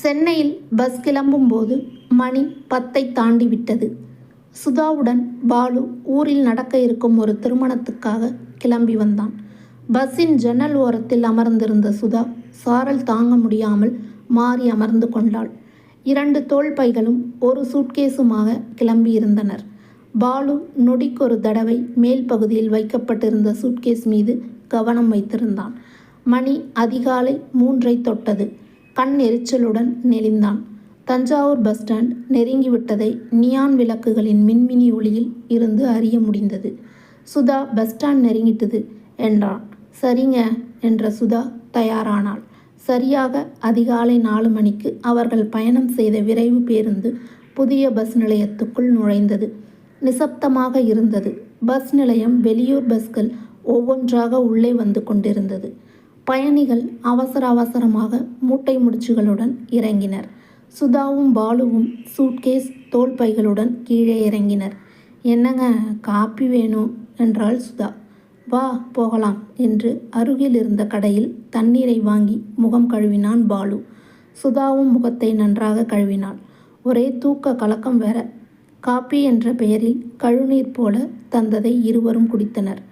சென்னையில் பஸ் கிளம்பும்போது மணி பத்தை தாண்டி விட்டது. சுதாவுடன் பாலு ஊரில் நடக்க இருக்கும் ஒரு திருமணத்துக்காக கிளம்பி வந்தான். பஸ்ஸின் ஜன்னல் ஓரத்தில் அமர்ந்திருந்த சுதா சாரல் தாங்க முடியாமல் மாறி அமர்ந்து கொண்டாள். இரண்டு தோல் பைகளும் ஒரு சூட்கேஸுமாக கிளம்பியிருந்தனர் பாலு நொடிக்கொரு தடவை மேல் பகுதியில் வைக்கப்பட்டிருந்த சூட்கேஸ் மீது கவனம் வைத்திருந்தான். மணி அதிகாலை மூன்றை தொட்டது. கண் எரிச்சலுடன் நெளிந்தான். தஞ்சாவூர் பஸ் ஸ்டாண்ட் நெருங்கிவிட்டதை நியான் விளக்குகளின் மின்மினி ஒளியில் இருந்து அறிய முடிந்தது. சுதா பஸ் ஸ்டாண்ட் நெருங்கிட்டது என்றான். சரிங்க என்ற சுதா தயாரானாள். சரியாக அதிகாலை நாலு மணிக்கு அவர்கள் பயணம் செய்த விரைவு பேருந்து புதிய பஸ் நிலையத்துக்குள் நுழைந்தது. நிசப்தமாக இருந்தது. பஸ் நிலையம் வெளியூர் பஸ்கள் ஒவ்வொன்றாக உள்ளே வந்து கொண்டிருந்தது. பயணிகள் அவசர அவசரமாக மூட்டை முடிச்சுகளுடன் இறங்கினர். சுதாவும் பாலுவும் சூட்கேஸ் தோல் பைகளுடன் கீழே இறங்கினர். என்னங்க காப்பி வேணும்? என்றாள் சுதா. வா போகலாம் என்று அருகில் இருந்த கடையில் தண்ணீரை வாங்கி முகம் கழுவினான் பாலு. சுதாவும் முகத்தை நன்றாக கழுவினாள். ஒரே தூக்க கலக்கம் வேற. காப்பி என்ற பெயரில் கழுநீர் போல தந்ததை இருவரும் குடித்தனர்.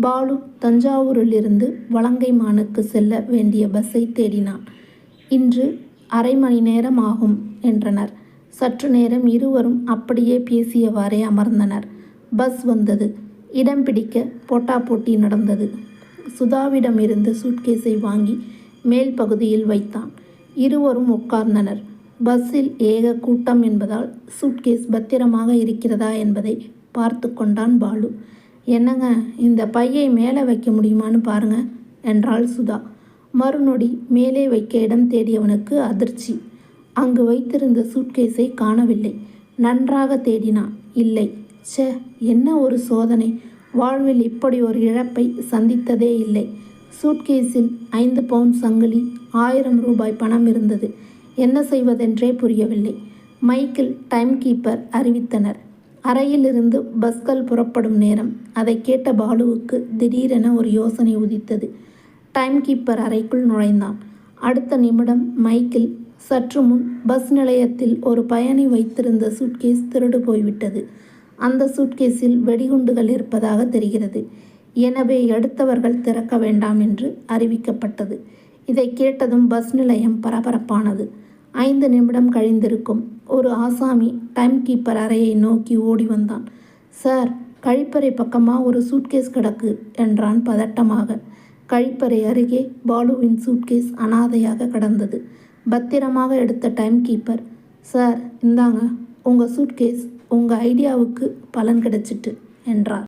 பாலு தஞ்சாவூரிலிருந்து வலங்கைமானுக்கு செல்ல வேண்டிய பஸ்ஸை தேடினான். இன்று அரை மணி நேரம் ஆகும் என்றனர். சற்று நேரம் இருவரும் அப்படியே பேசியவாறே அமர்ந்தனர். பஸ் வந்தது. இடம் பிடிக்க போட்டா போட்டி நடந்தது. சுதாவிடமிருந்து சூட்கேஸை வாங்கி மேல் பகுதியில் வைத்தான். இருவரும் உட்கார்ந்தனர். பஸ்ஸில் ஏக கூட்டம் என்பதால் சூட்கேஸ் பத்திரமாக இருக்கிறதா என்பதை பார்த்து கொண்டான் பாலு. என்னங்க இந்த பையை மேலே வைக்க முடியுமான்னு பாருங்க என்றாள் சுதா. மறுநொடி மேலே வைக்க இடம் தேடியவனுக்கு அதிர்ச்சி. அங்கு வைத்திருந்த சூட்கேஸை காணவில்லை. நன்றாக தேடினான் இல்லை. சே என்ன ஒரு சோதனை. வாழ்வில் இப்படி ஒரு இழப்பை சந்தித்ததே இல்லை. சூட்கேஸில் ஐந்து பவுண்ட் சங்கிலி ஆயிரம் ரூபாய் பணம் இருந்தது. என்ன செய்வதென்றே புரியவில்லை. மைக்கில் டைம் கீப்பர் அறிவித்தனர். அறையிலிருந்து பஸ்கள் புறப்படும் நேரம். அதை கேட்ட பாலுவுக்கு திடீரென ஒரு யோசனை உதித்தது. டைம் கீப்பர் அறைக்குள் நுழைந்தான். அடுத்த நிமிடம் மைக்கில் சற்று முன் பஸ் நிலையத்தில் ஒரு பயணி வைத்திருந்த சூட்கேஸ் திருடு போய்விட்டது. அந்த சூட்கேஸில் வெடிகுண்டுகள் இருப்பதாக தெரிகிறது. எனவே எடுத்தவர்கள் திறக்க வேண்டாம் என்று அறிவிக்கப்பட்டது. இதை கேட்டதும் பஸ் நிலையம் பரபரப்பானது. ஐந்து நிமிடம் கழிந்திருக்கும். ஒரு ஆசாமி டைம் கீப்பர் அறையை நோக்கி ஓடி வந்தான். சார் கழிப்பறை பக்கமாக ஒரு சூட்கேஸ் கிடக்கு என்றான் பதட்டமாக. கழிப்பறை அருகே பாலுவின் சூட்கேஸ் அனாதையாக கடந்தது. பத்திரமாக எடுத்த டைம் கீப்பர் சார் இந்தாங்க உங்கள் சூட்கேஸ் உங்கள் ஐடியாவுக்கு பலன் கிடைச்சிட்டு என்றார்.